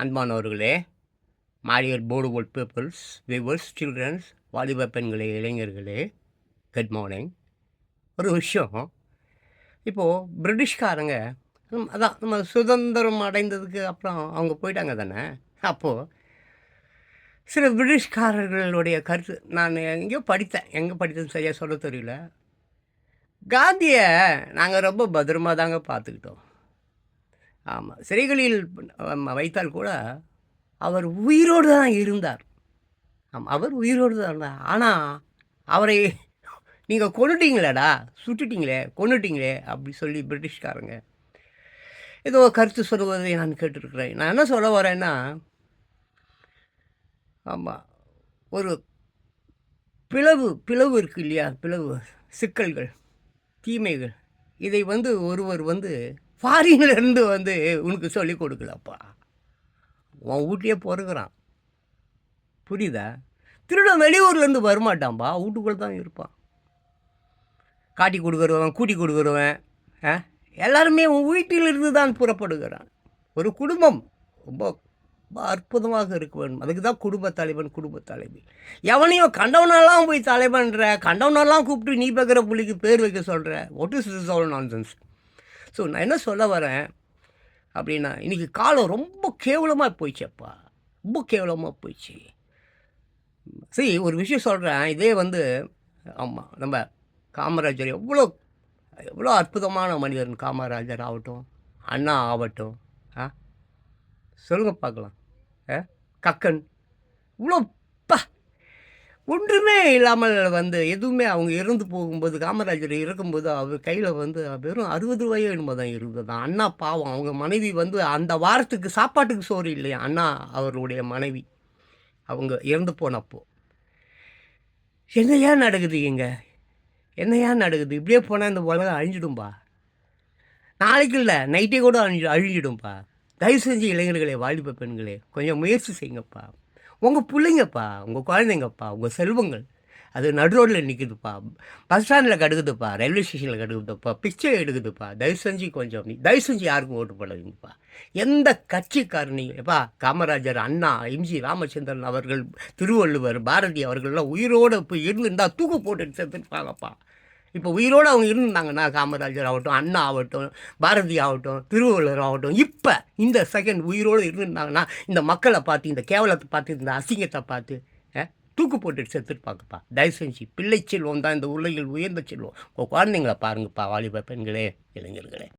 அன்பானவர்களே மாரியர் போர்டுவோல் பீப்புள்ஸ் விவர்ஸ் சில்ட்ரன்ஸ் வாலிப பெண்களே இளைஞர்களே குட் மார்னிங் ஒரு விஷயம் இப்போது பிரிட்டிஷ்காரங்க அதான் நம்ம சுதந்திரம் அடைந்ததுக்கு அப்புறம் அவங்க போயிட்டாங்க தானே? அப்போது சில பிரிட்டிஷ்காரர்களுடைய கருத்து நான் எங்கேயோ படித்தேன் எங்கே படித்தேன்னு சரியாக சொல்ல தெரியல. காந்தியை நாங்கள் ரொம்ப பத்திரமா தாங்க பார்த்துக்கிட்டோம். ஆமாம் சிறைகளில் வைத்தால் கூட அவர் உயிரோடு தான் இருந்தார். ஆமாம் அவர் உயிரோடு தான் இருந்தார். ஆனால் அவரை நீங்கள் கொண்டுட்டீங்களேடா சுட்டுட்டீங்களே கொண்டுட்டீங்களே அப்படி சொல்லி பிரிட்டிஷ்காரங்க ஏதோ கருத்து சொல்லுவதை நான் கேட்டிருக்கிறேன். நான் என்ன சொல்ல வரேன்னா ஆமாம் ஒரு பிளவு பிளவு இருக்குது இல்லையா? பிளவு சிக்கல்கள் தீமைகள். இதை வந்து ஒருவர் வந்து ஃபாரின்லேருந்து வந்து உனக்கு சொல்லி கொடுக்கலப்பா. உன் வீட்லேயே பிறகுறான் புரியுதா? திருடன் வெளியூர்லேருந்து வரமாட்டான்பா. வீட்டுக்குள்ளே தான் இருப்பான். காட்டி கொடுக்குறவன் கூட்டி கொடுக்குறவன் ஆ? எல்லாருமே உன் வீட்டிலிருந்து தான் புறப்படுகிறான். ஒரு குடும்பம். ரொம்ப ரொம்ப அற்புதமாக இருக்க வேண்டும். அதுக்கு தான் குடும்ப தலைவன் குடும்ப தலைவி. எவனையும் கண்டவனெல்லாம் போய் தலைவன்ற கண்டவனெல்லாம் கூப்பிட்டு நீ பார்க்குற புள்ளிக்கு பேர் வைக்க சொல்கிற what is is all nonsense so நான் என்ன சொல்ல வரேன் அப்படின்னா இன்றைக்கி காலம் ரொம்ப கேவலமாக போயிடுச்சப்பா. ரொம்ப கேவலமாக போயிடுச்சு. சரி ஒரு விஷயம் சொல்கிறேன் இதே வந்து ஆமாம் நம்ம காமராஜர் எவ்வளோ எவ்வளோ அற்புதமான மனிதன் காமராஜர் ஆகட்டும் அண்ணா ஆகட்டும் ஆ? சொல்லுங்கள் பார்க்கலாம். ஆ? கக்கன். இவ்வளோ ஒன்றுமே இல்லாமல் வந்து எதுவுமே அவங்க இறந்து போகும்போது காமராஜர் இருக்கும்போது அவர் கையில் வந்து வெறும் அறுபது ரூபாயோ என்னமோ தான் இருந்தது. அண்ணா பாவம். அவங்க மனைவி வந்து அந்த வாரத்துக்கு சாப்பாட்டுக்கு சோறு இல்லையா? அண்ணா அவருடைய மனைவி. அவங்க இறந்து போனப்போ. என்னையா நடக்குது இங்க? என்னையா நடக்குது? இப்படியே போனால் இந்த உலகம் அழிஞ்சிடும்பா? நாளைக்கு இல்லை நைட்டே கூட அழிஞ்சு அழிஞ்சிடும்பா. தயவு செஞ்சு இளைஞர்களே வாலிப பெண்களே கொஞ்சம் முயற்சி செய்யுங்கப்பா. உங்கள் பிள்ளைங்கப்பா உங்கள் குழந்தைங்கப்பா உங்கள் செல்வங்கள். அது நடு ரோட்டில் நிற்குதுப்பா பஸ் ஸ்டாண்டில் கடுக்குதுப்பா. ரயில்வே ஸ்டேஷனில் கடுக்குதுப்பா. பிக்சர் எடுக்குதுப்பா. தயவு செஞ்சு கொஞ்சம் நீ தயவு செஞ்சு யாருக்கும் ஓட்டு போடாதீங்கப்பா எந்த கட்சிக்காரனிப்பா காமராஜர் அண்ணா எம்ஜி ராமச்சந்திரன் அவர்கள் திருவள்ளுவர் பாரதி அவர்கள்லாம் உயிரோடு போய் இருந்திருந்தா தூக்கு போட்டு செத்துருப்பாங்கப்பா இப்போ உயிரோடு அவங்க இருந்தாங்கன்னா காமராஜர் ஆகட்டும் அண்ணா ஆகட்டும் பாரதி ஆகட்டும் திருவள்ளுவர் ஆகட்டும் இப்போ இந்த செகண்ட் உயிரோடு இருந்திருந்தாங்கன்னா இந்த மக்களை பார்த்து இந்த கேவலத்தை பார்த்து இந்த அசிங்கத்தை பார்த்து தூக்கு தூக்கு செத்துட்டு செத்துருப்பாங்கப்பா தயவு செஞ்சு பிள்ளை செல்வம் தான் இந்த உலகில் உயர்ந்த செல்வம். உங்கள் குழந்தைங்கள பாருங்கப்பா வாலிப பெண்களே இளைஞர்களே.